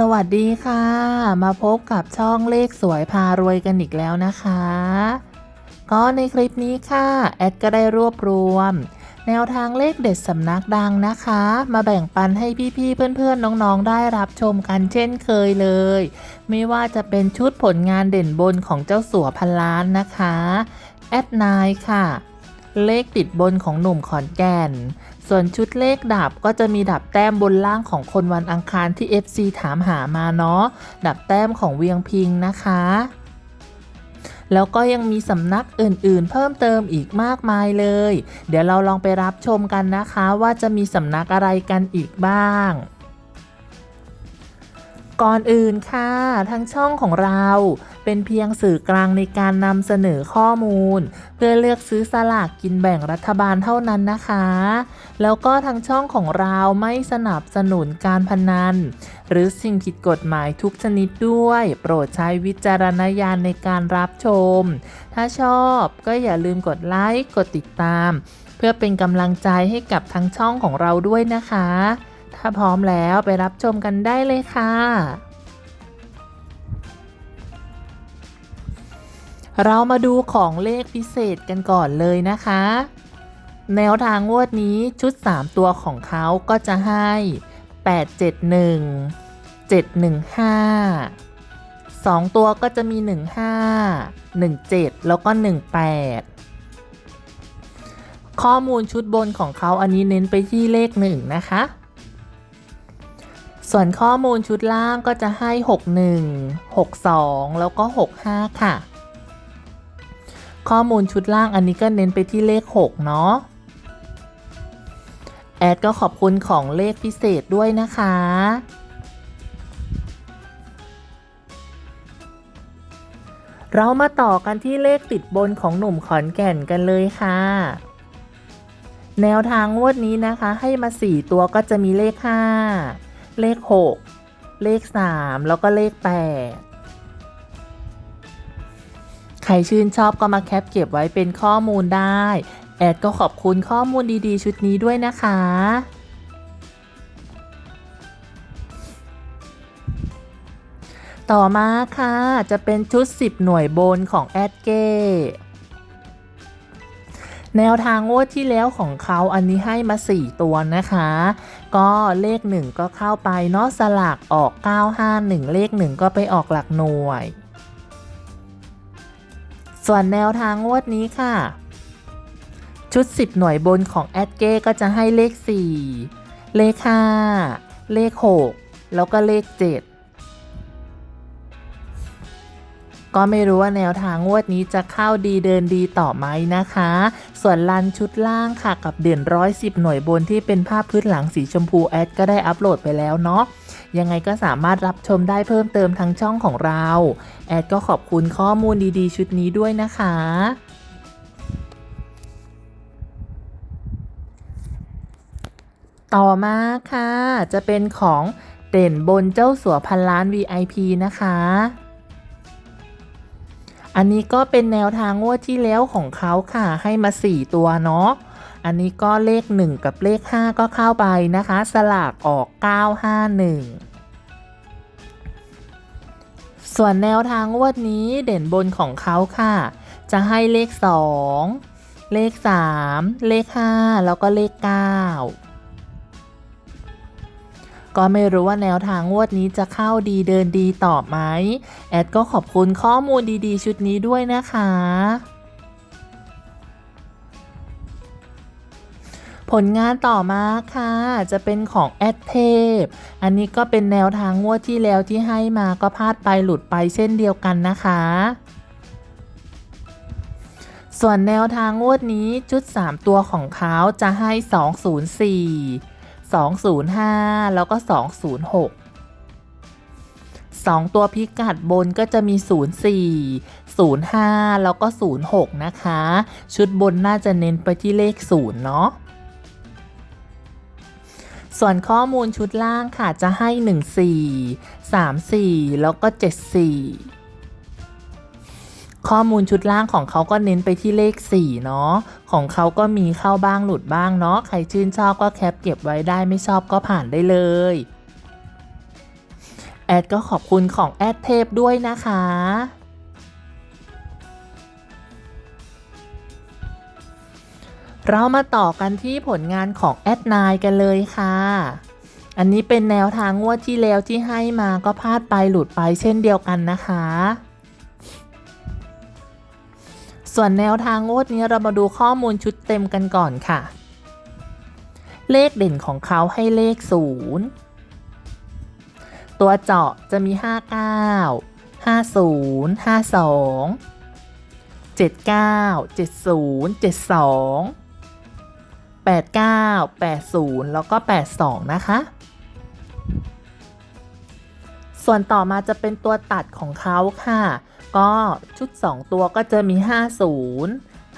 สวัสดีค่ะ มาพบกับช่องเลขสวยพารวยกันอีกแล้วนะคะ ก็ในคลิปนี้ค่ะ แอดก็ได้รวบรวม แนวทางเลขเด็ดสำนักดังนะคะ มาแบ่งปันให้พี่ๆเพื่อนๆน้องๆ ได้รับชมกันเช่นเคยเลย ไม่ว่าจะเป็นชุดผลงานเด่นบนของเจ้าสัวพันล้านนะคะ แอดนายค่ะ เลขติดบนของหนุ่มขอนแก่น ส่วนชุดเลขดับก็จะมีดับแต้มบนล่างของคนวันอังคารที่ FC ถามหามาเนาะ ดับแต้มของเวียงพิงนะคะ แล้วก็ยังมีสำนักอื่นๆ เพิ่มเติมอีกมากมายเลย เดี๋ยวเราลองไปรับชมกันนะคะว่าจะมีสำนักอะไรกันอีกบ้างก่อนอื่นค่ะ ทางช่องของเรา เป็นเพียงสื่อกลางในการนำเสนอข้อมูล เพื่อเลือกซื้อสลากกินแบ่งรัฐบาลเท่านั้นนะคะ แล้วก็ทางช่องของเราไม่สนับสนุนการพนัน หรือสิ่งผิดกฎหมายทุกชนิดด้วย โปรดใช้วิจารณญาณในการรับชม ถ้าชอบก็อย่าลืมกดไลค์กดติดตาม เพื่อเป็นกำลังใจให้กับทางช่องของเราด้วยนะคะ ถ้าพร้อมแล้วไปรับชมกันได้เลยค่ะ เรามาดูของเลขพิเศษกันก่อนเลยนะคะ แนวทางงวดนี้ชุด 3 ตัวของเขาก็จะให้ 871 715 2 ตัวก็จะมี 15 17 แล้วก็ 18 ข้อมูลชุดบนของเขาอันนี้เน้นไปที่เลข 1 นะคะ ส่วนข้อมูลชุดล่างก็จะให้ 61 62 แล้วก็ 65 ค่ะ ข้อมูลชุดล่างอันนี้ก็เน้นไปที่เลข 6 เนาะ แอดก็ขอบคุณของเลขพิเศษด้วยนะคะ เรามาต่อกันที่เลขติดบนของหนุ่มขอนแก่นกันเลยค่ะ แนวทางงวดนี้นะคะ ให้มา 4 ตัวก็จะมีเลข 5 เลข 6 เลข 3 แล้วก็เลข 8 ใครชื่นชอบก็มาแคปเก็บไว้เป็นข้อมูลได้ แอดก็ขอบคุณข้อมูลดีๆ ชุดนี้ด้วยนะคะต่อมาค่ะ จะเป็นชุด 10 หน่วยบนของแอดเก้ แนวทางงวดที่แล้วของเขาอันนี้ให้มา 4 ตัวนะคะ ก็เลข 1 ก็เข้าไปเนาะสลากออก 951 เลข 1 ก็ไปออกหลักหน่วย ส่วนแนวทางงวดนี้ค่ะ ชุด 10 หน่วยบนของแอดเก้ก็จะให้เลข 4 เลข 5 เลข 6 แล้วก็เลข 7 ก็ไม่รู้ว่าแนวทางงวดนี้จะเข้าดีเดินดีต่อไหมนะคะ ส่วนลันชุดล่างค่ะกับเด่นร้อยสิบหน่วยบนที่เป็นภาพพื้นหลังสีชมพูแอดก็ได้อัปโหลดไปแล้วเนาะ ยังไงก็สามารถรับชมได้เพิ่มเติมทางช่องของเรา แอดก็ขอบคุณข้อมูลดีๆ ชุดนี้ด้วยนะคะต่อมาค่ะ จะเป็นของเด่นบนเจ้าสัวพันล้าน VIP นะคะ อันนี้ก็เป็นแนวทางงวดที่แล้วของเขาค่ะ ให้มา 4 ตัวเนาะ อันนี้ก็เลข 1 กับเลข 5 ก็เข้าไปนะคะ สลากออก 951ส่วนแนวทางงวดนี้เด่นบนของเขาค่ะ จะให้เลข 2 เลข 3 เลข 5 แล้วก็เลข 9 ก็ไม่รู้ว่าแนวทางงวดนี้จะเข้าดีเดินดีต่อไหม แอดก็ขอบคุณข้อมูลดีๆ ชุดนี้ด้วยนะคะ ผลงานต่อมาค่ะ จะเป็นของแอดเทพอันนี้ก็เป็นแนวทางงวดที่แล้วที่ให้มาก็พลาดไปหลุดไปเช่นเดียวกันนะคะ ส่วนแนวทางงวดนี้ชุด 3 ตัวของเขาจะให้ 204 205 แล้วก็ 206 2 ตัวพิกัดบนก็จะมี 04 05 แล้วก็ 06 นะคะ ชุดบนน่าจะเน้นไปที่เลข 0 เนาะ ส่วนข้อมูลชุดล่างค่ะจะให้ 14 34 แล้วก็ 74ข้อมูลชุดล่างของเขาก็เน้นไปที่เลข 4 เนาะ ของเขาก็มีเข้าบ้างหลุดบ้างเนาะ ใครชื่นชอบก็แคปเก็บไว้ได้ไม่ชอบก็ผ่านได้เลย แอดก็ขอบคุณของแอดเทพด้วยนะคะ เรามาต่อกันที่ผลงานของแอดนายกันเลยค่ะ อันนี้เป็นแนวทางงวดที่แล้วที่ให้มาก็พลาดไปหลุดไปเช่นเดียวกันนะคะ ส่วนแนวทางงวดนี้เรามาดูข้อมูลชุดเต็มกันก่อนค่ะ เลขเด่นของเขาให้เลข 0 ตัวเจาะจะมี 59 50 52 79 70 72 89 80 แล้วก็ 82 นะคะ ส่วนต่อมาจะเป็นตัวตัดของเขาค่ะ ก็ชุด 2 ตัวก็จะมี 50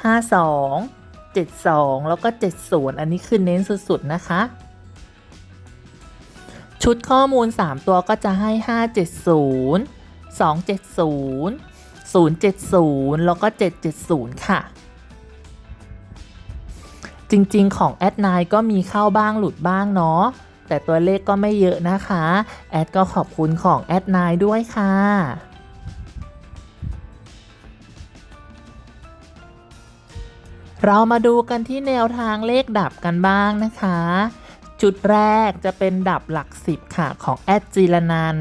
52 72 แล้วก็ 70 อันนี้คือเน้นสุดๆนะคะ ชุดข้อมูล 3 ตัวก็จะให้ 570 270 070 แล้วก็ 770 ค่ะ จริงๆ ของแอดไนก็มีเข้าบ้างหลุดบ้างเนาะแต่ตัวเลขก็ไม่เยอะนะคะ แอดก็ขอบคุณของแอดไนด้วยค่ะเรามาดูกันที่แนวทางเลขดับกันบ้างนะคะ จุดแรกจะเป็นดับหลักสิบค่ะของแอดจิรนัน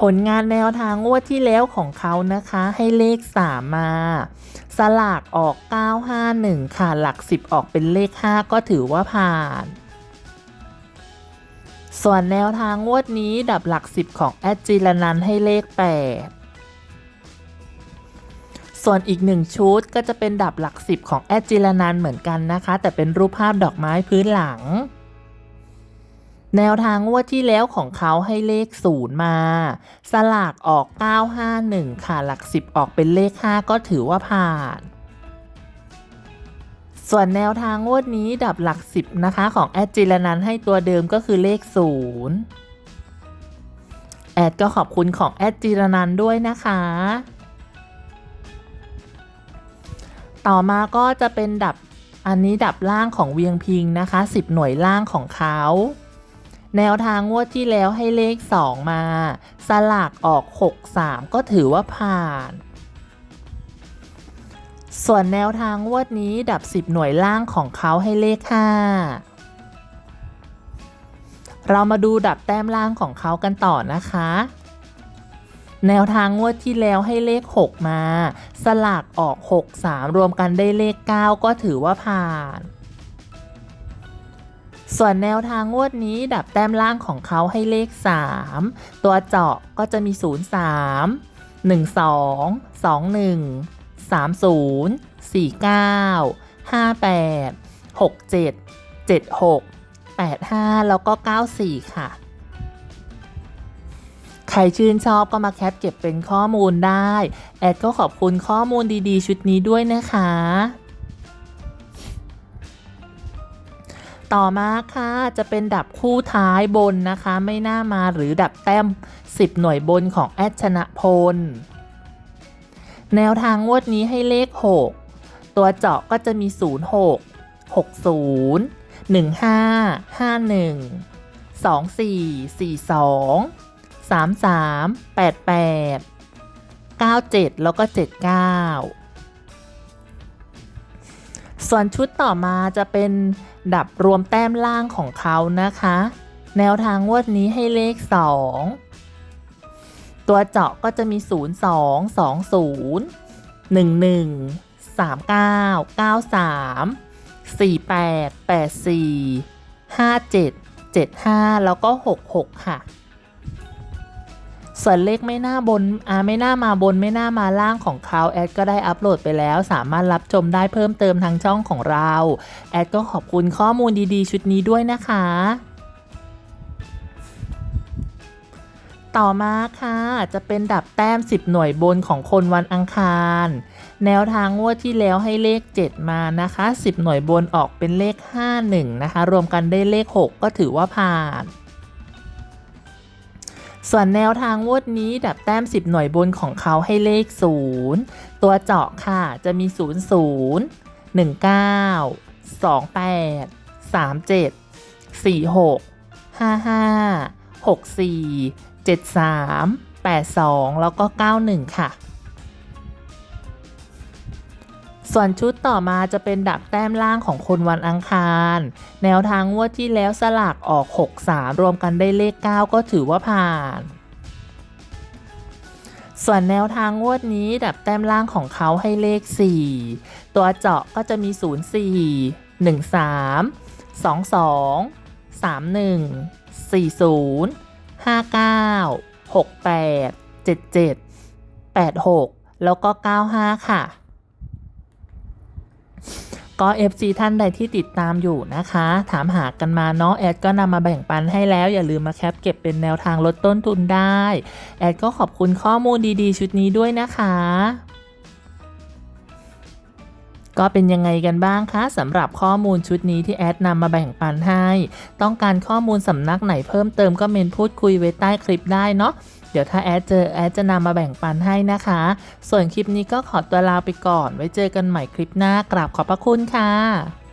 ผลงานแนวทางงวดที่แล้วของเขานะคะ ให้เลข 3 มา สลากออก 951 ค่ะ หลัก 10 ออกเป็นเลข 5 ก็ถือว่าผ่าน ส่วนแนวทางงวดนี้ดับหลัก 10 ของแอดจิรนันให้เลข 8ส่วนอีกหนึ่งชุดก็จะเป็นดับหลัก10ของแอดจิรนันเหมือนกันนะคะ แต่เป็นรูปภาพดอกไม้พื้นหลัง แนวทางงวดที่แล้วของเขาให้เลข 0 มา สลากออก 951 ค่ะ หลัก 10 ออกเป็นเลข 5 ก็ถือว่าผ่าน ส่วนแนวทางงวดนี้ดับหลัก 10 นะคะ ของแอดจิรนันให้ตัวเดิมก็คือเลข 0 แอดก็ขอบคุณของแอดจิรนันด้วยนะคะ ต่อมาก็จะเป็นดับอันนี้ดับล่างของเวียงพิงนะคะ 10 หน่วยล่างของเขา แนวทางงวดที่แล้วให้เลข 2 มา สลากออก 63 ก็ถือว่าผ่าน ส่วนแนวทางงวดนี้ดับ 10 หน่วยล่างของเขาให้เลข 5 เรามาดูดับแต้มล่างของเขากันต่อนะคะ แนวทางงวดที่แล้วให้เลข 6 มา สลากออก 6 3 รวมกันได้เลข 9 ก็ถือว่าผ่าน ส่วนแนวทางงวดนี้ดับแต้มล่างของเขาให้เลข 3 ตัวเจาะก็จะมี 0 3 1 2 2 1 3 0 4 9 5 8 6 7 7 6 8 5 แล้วก็ 94 ค่ะ ใครชื่นชอบก็มาแคปเก็บเป็นข้อมูลได้ แอดก็ขอบคุณข้อมูลดีๆ ชุดนี้ด้วยนะคะ ต่อมาค่ะจะเป็นดับคู่ท้ายบนนะคะ ไม่น่ามาหรือดับแต้ม 10 หน่วยบนของแอดชนะพล แนวทางงวดนี้ให้เลข 6 ตัวเจาะก็จะมี 06 60 15 51 24 42 33 88 97 แล้วก็ 79 ส่วนชุดต่อมาจะเป็นดับรวมแต้มล่างของเขานะคะ แนวทางงวดนี้ให้เลข 2 ตัวเจาะก็จะมี 02 20 11 39 93 48 84 57 75 แล้วก็ 66 ค่ะ ส่วนเลขไม่น่าบนอ่าไม่น่ามาบนไม่น่ามาล่างของเขาแอดก็ได้อัปโหลดไปแล้ว สามารถรับชมได้เพิ่มเติมทางช่องของเราแอดก็ขอบคุณข้อมูลดีๆ ชุดนี้ด้วยนะคะ ต่อมาค่ะจะเป็นดับแต้ม 10 หน่วยบนของคนวันอังคาร แนวทางงวดที่แล้วให้เลข 7 มานะคะ 10 หน่วยบนออกเป็นเลข 51 นะคะ รวมกันได้เลข 6 ก็ถือว่าผ่าน ส่วนแนวทางงวดนี้ดับแต้ม 10 หน่วยบนของเขาให้เลข 0 ตัวเจาะค่ะจะมี 0 0 1 9 2 8 3 7 4 6 5 5 64 73 82 แล้วก็ 91 ค่ะ ส่วนชุดต่อมาจะเป็นดักแต้มล่างของคนวันอังคาร แนวทางงวดที่แล้วสลากออก 63 รวมกันได้เลข 9 ก็ถือว่าผ่าน ส่วนแนวทางงวดนี้ดับแต้มล่างของเขาให้เลข 4 ตัวเจาะก็จะมี 04 13 22 31 40 59 68 77 86 แล้วก็ 95 ค่ะ ก็ FC ท่านใดที่ติดตามอยู่นะคะ ถามหากันมาเนาะแอดก็นำมาแบ่งปันให้แล้วอย่าลืมมาแคปเก็บเป็นแนวทางลดต้นทุนได้ แอดก็ขอบคุณข้อมูลดีๆ ชุดนี้ด้วยนะคะ ก็เป็นยังไงกันบ้างคะสำหรับข้อมูลชุดนี้ที่แอดนำมาแบ่งปันให้ ต้องการข้อมูลสำนักไหนเพิ่มเติมก็เมนพูดคุยไว้ใต้คลิปได้เนาะ เดี๋ยวถ้าแอดเจอแอดจะนำมาแบ่งปันให้นะคะ ส่วนคลิปนี้ก็ขอตัวลาไปก่อน ไว้เจอกันใหม่คลิปหน้ากราบขอบพระคุณค่ะ